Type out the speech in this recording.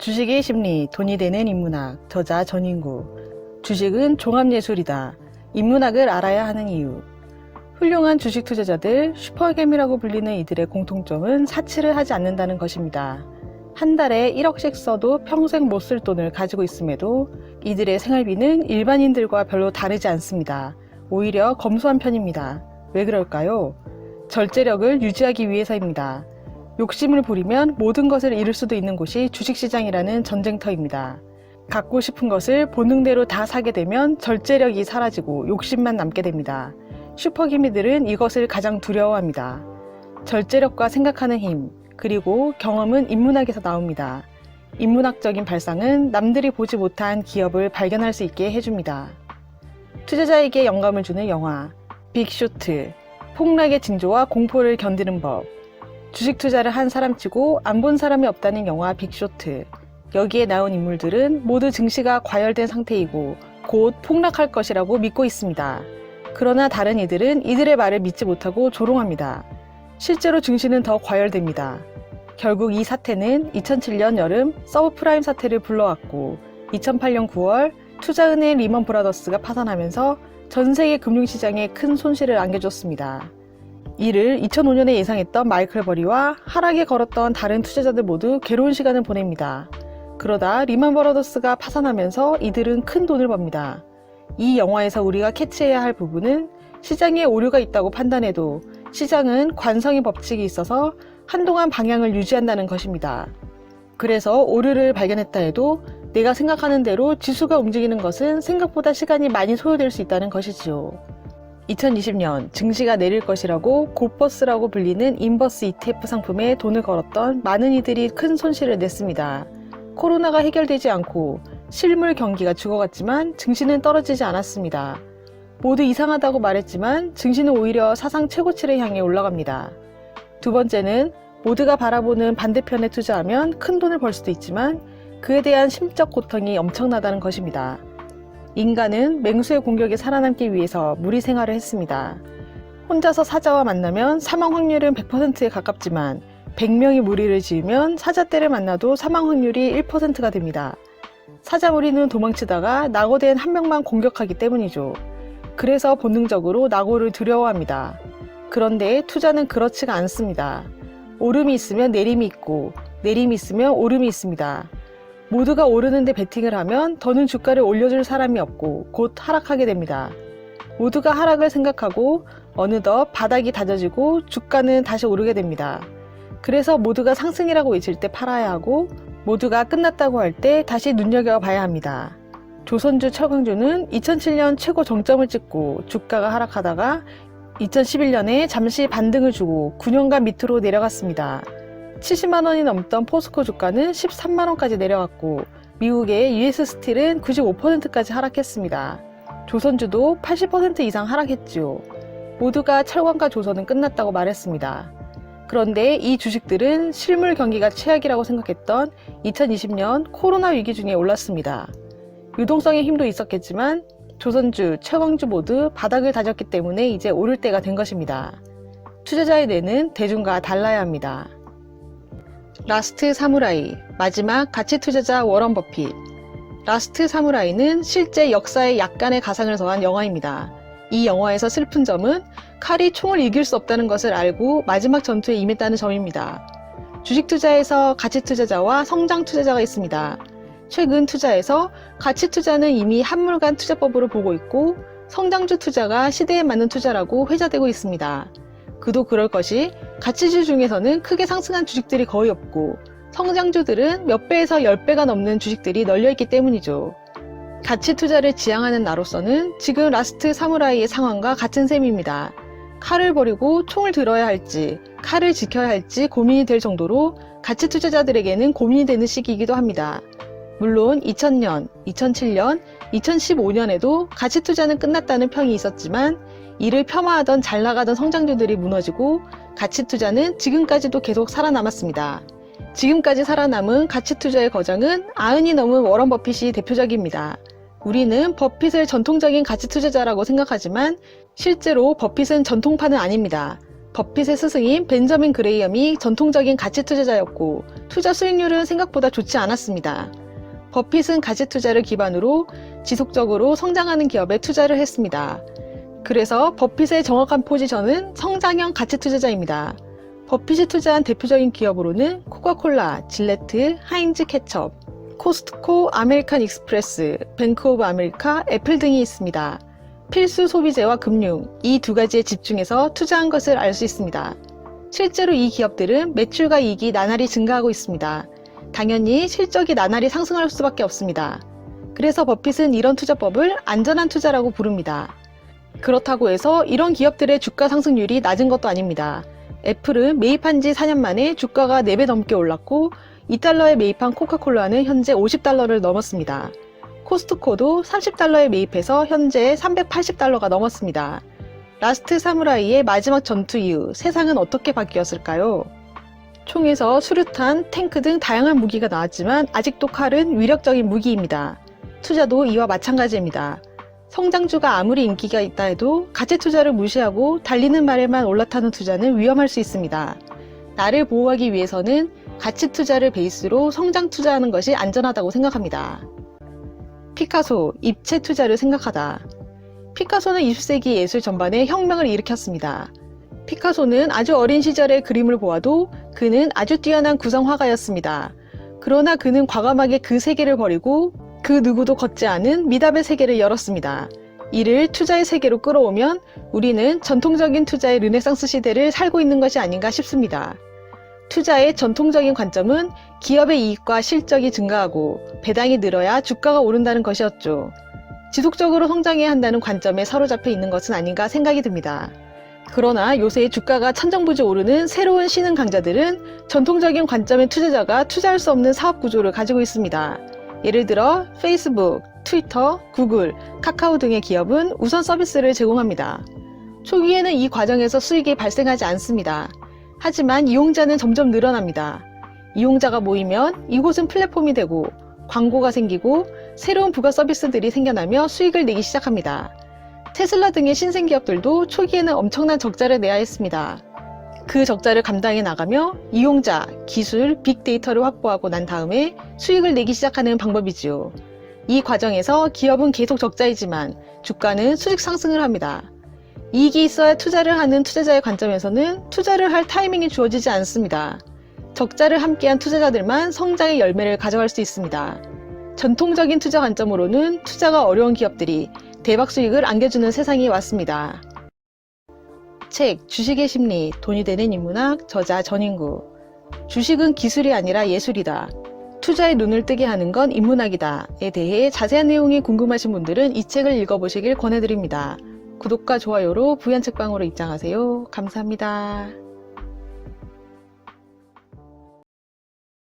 주식의 심리, 돈이 되는 인문학, 저자 전인구. 주식은 종합예술이다. 인문학을 알아야 하는 이유. 훌륭한 주식 투자자들, 슈퍼개미라고 불리는 이들의 공통점은 사치를 하지 않는다는 것입니다. 한 달에 1억씩 써도 평생 못 쓸 돈을 가지고 있음에도 이들의 생활비는 일반인들과 별로 다르지 않습니다. 오히려 검소한 편입니다. 왜 그럴까요? 절제력을 유지하기 위해서입니다. 욕심을 부리면 모든 것을 잃을 수도 있는 곳이 주식시장이라는 전쟁터입니다. 갖고 싶은 것을 본능대로 다 사게 되면 절제력이 사라지고 욕심만 남게 됩니다. 슈퍼기미들은 이것을 가장 두려워합니다. 절제력과 생각하는 힘, 그리고 경험은 인문학에서 나옵니다. 인문학적인 발상은 남들이 보지 못한 기업을 발견할 수 있게 해줍니다. 투자자에게 영감을 주는 영화, 빅쇼트, 폭락의 징조와 공포를 견디는 법, 주식 투자를 한 사람치고 안 본 사람이 없다는 영화 빅쇼트. 여기에 나온 인물들은 모두 증시가 과열된 상태이고 곧 폭락할 것이라고 믿고 있습니다. 그러나 다른 이들은 이들의 말을 믿지 못하고 조롱합니다. 실제로 증시는 더 과열됩니다. 결국 이 사태는 2007년 여름 서브프라임 사태를 불러왔고 2008년 9월 투자은행 리먼 브라더스가 파산하면서 전 세계 금융시장에 큰 손실을 안겨줬습니다. 이를 2005년에 예상했던 마이클 버리와 하락에 걸었던 다른 투자자들 모두 괴로운 시간을 보냅니다. 그러다 리만 브라더스가 파산하면서 이들은 큰 돈을 법니다. 이 영화에서 우리가 캐치해야 할 부분은 시장에 오류가 있다고 판단해도 시장은 관성의 법칙이 있어서 한동안 방향을 유지한다는 것입니다. 그래서 오류를 발견했다 해도 내가 생각하는 대로 지수가 움직이는 것은 생각보다 시간이 많이 소요될 수 있다는 것이지요. 2020년 증시가 내릴 것이라고 곧버스라고 불리는 인버스 ETF 상품에 돈을 걸었던 많은 이들이 큰 손실을 냈습니다. 코로나가 해결되지 않고 실물 경기가 죽어갔지만 증시는 떨어지지 않았습니다. 모두 이상하다고 말했지만 증시는 오히려 사상 최고치를 향해 올라갑니다. 두 번째는 모두가 바라보는 반대편에 투자하면 큰 돈을 벌 수도 있지만 그에 대한 심적 고통이 엄청나다는 것입니다. 인간은 맹수의 공격에 살아남기 위해서 무리 생활을 했습니다. 혼자서 사자와 만나면 사망 확률은 100%에 가깝지만 100명이 무리를 지으면 사자 떼를 만나도 사망 확률이 1%가 됩니다. 사자 무리는 도망치다가 낙오된 한 명만 공격하기 때문이죠. 그래서 본능적으로 낙오를 두려워합니다. 그런데 투자는 그렇지가 않습니다. 오름이 있으면 내림이 있고 내림이 있으면 오름이 있습니다. 모두가 오르는데 베팅을 하면 더는 주가를 올려줄 사람이 없고 곧 하락하게 됩니다. 모두가 하락을 생각하고 어느덧 바닥이 다져지고 주가는 다시 오르게 됩니다. 그래서 모두가 상승이라고 외칠 때 팔아야 하고 모두가 끝났다고 할 때 다시 눈여겨봐야 합니다. 조선주 철강주는 2007년 최고 정점을 찍고 주가가 하락하다가 2011년에 잠시 반등을 주고 9년간 밑으로 내려갔습니다. 70만 원이 넘던 포스코 주가는 13만 원까지 내려갔고 미국의 US 스틸은 95%까지 하락했습니다. 조선주도 80% 이상 하락했지요. 모두가 철강과 조선은 끝났다고 말했습니다. 그런데 이 주식들은 실물 경기가 최악이라고 생각했던 2020년 코로나 위기 중에 올랐습니다. 유동성의 힘도 있었겠지만 조선주, 최광주 모두 바닥을 다졌기 때문에 이제 오를 때가 된 것입니다. 투자자의 뇌는 대중과 달라야 합니다. 라스트 사무라이, 마지막 가치 투자자 워런 버핏. 라스트 사무라이는 실제 역사에 약간의 가상을 더한 영화입니다. 이 영화에서 슬픈 점은 칼이 총을 이길 수 없다는 것을 알고 마지막 전투에 임했다는 점입니다. 주식 투자에서 가치 투자자와 성장 투자자가 있습니다. 최근 투자에서 가치 투자는 이미 한물간 투자법으로 보고 있고 성장주 투자가 시대에 맞는 투자라고 회자되고 있습니다. 그도 그럴 것이 가치주 중에서는 크게 상승한 주식들이 거의 없고 성장주들은 몇 배에서 10배가 넘는 주식들이 널려있기 때문이죠. 가치 투자를 지향하는 나로서는 지금 라스트 사무라이의 상황과 같은 셈입니다. 칼을 버리고 총을 들어야 할지, 칼을 지켜야 할지 고민이 될 정도로 가치 투자자들에게는 고민이 되는 시기이기도 합니다. 물론 2000년, 2007년, 2015년에도 가치 투자는 끝났다는 평이 있었지만 이를 폄하하던 잘 나가던 성장주들이 무너지고 가치 투자는 지금까지도 계속 살아남았습니다. 지금까지 살아남은 가치 투자의 거장은 아흔이 넘은 워런 버핏이 대표적입니다. 우리는 버핏을 전통적인 가치 투자자라고 생각하지만 실제로 버핏은 전통파는 아닙니다. 버핏의 스승인 벤저민 그레이엄이 전통적인 가치 투자자였고 투자 수익률은 생각보다 좋지 않았습니다. 버핏은 가치 투자를 기반으로 지속적으로 성장하는 기업에 투자를 했습니다. 그래서 버핏의 정확한 포지션은 성장형 가치 투자자입니다. 버핏이 투자한 대표적인 기업으로는 코카콜라, 질레트, 하인즈 케첩, 코스트코, 아메리칸 익스프레스, 뱅크 오브 아메리카, 애플 등이 있습니다. 필수 소비재와 금융, 이 두 가지에 집중해서 투자한 것을 알 수 있습니다. 실제로 이 기업들은 매출과 이익이 나날이 증가하고 있습니다. 당연히 실적이 나날이 상승할 수밖에 없습니다. 그래서 버핏은 이런 투자법을 안전한 투자라고 부릅니다. 그렇다고 해서 이런 기업들의 주가 상승률이 낮은 것도 아닙니다. 애플은 매입한 지 4년 만에 주가가 4배 넘게 올랐고 2달러에 매입한 코카콜라는 현재 50달러를 넘었습니다. 코스트코도 30달러에 매입해서 현재 380달러가 넘었습니다. 라스트 사무라이의 마지막 전투 이후 세상은 어떻게 바뀌었을까요? 총에서 수류탄, 탱크 등 다양한 무기가 나왔지만 아직도 칼은 위력적인 무기입니다. 투자도 이와 마찬가지입니다. 성장주가 아무리 인기가 있다 해도 가치 투자를 무시하고 달리는 말에만 올라타는 투자는 위험할 수 있습니다. 나를 보호하기 위해서는 가치 투자를 베이스로 성장 투자하는 것이 안전하다고 생각합니다. 피카소, 입체 투자를 생각하다. 피카소는 20세기 예술 전반에 혁명을 일으켰습니다. 피카소는 아주 어린 시절의 그림을 보아도 그는 아주 뛰어난 구성화가였습니다. 그러나 그는 과감하게 그 세계를 버리고 그 누구도 걷지 않은 미답의 세계를 열었습니다. 이를 투자의 세계로 끌어오면 우리는 전통적인 투자의 르네상스 시대를 살고 있는 것이 아닌가 싶습니다. 투자의 전통적인 관점은 기업의 이익과 실적이 증가하고 배당이 늘어야 주가가 오른다는 것이었죠. 지속적으로 성장해야 한다는 관점에 사로잡혀 있는 것은 아닌가 생각이 듭니다. 그러나 요새 주가가 천정부지 오르는 새로운 신흥 강자들은 전통적인 관점의 투자자가 투자할 수 없는 사업 구조를 가지고 있습니다. 예를 들어 페이스북, 트위터, 구글, 카카오 등의 기업은 우선 서비스를 제공합니다. 초기에는 이 과정에서 수익이 발생하지 않습니다. 하지만 이용자는 점점 늘어납니다. 이용자가 모이면 이곳은 플랫폼이 되고 광고가 생기고 새로운 부가 서비스들이 생겨나며 수익을 내기 시작합니다. 테슬라 등의 신생 기업들도 초기에는 엄청난 적자를 내야 했습니다. 그 적자를 감당해 나가며 이용자, 기술, 빅데이터를 확보하고 난 다음에 수익을 내기 시작하는 방법이지요. 이 과정에서 기업은 계속 적자이지만 주가는 수직 상승을 합니다. 이익이 있어야 투자를 하는 투자자의 관점에서는 투자를 할 타이밍이 주어지지 않습니다. 적자를 함께한 투자자들만 성장의 열매를 가져갈 수 있습니다. 전통적인 투자 관점으로는 투자가 어려운 기업들이 대박 수익을 안겨주는 세상이 왔습니다. 책 주식의 심리 돈이 되는 인문학 저자 전인구 주식은 기술이 아니라 예술이다. 투자에 눈을 뜨게 하는 건 인문학이다에 대해 자세한 내용이 궁금하신 분들은 이 책을 읽어보시길 권해드립니다. 구독과 좋아요로 부연책방으로 입장하세요. 감사합니다.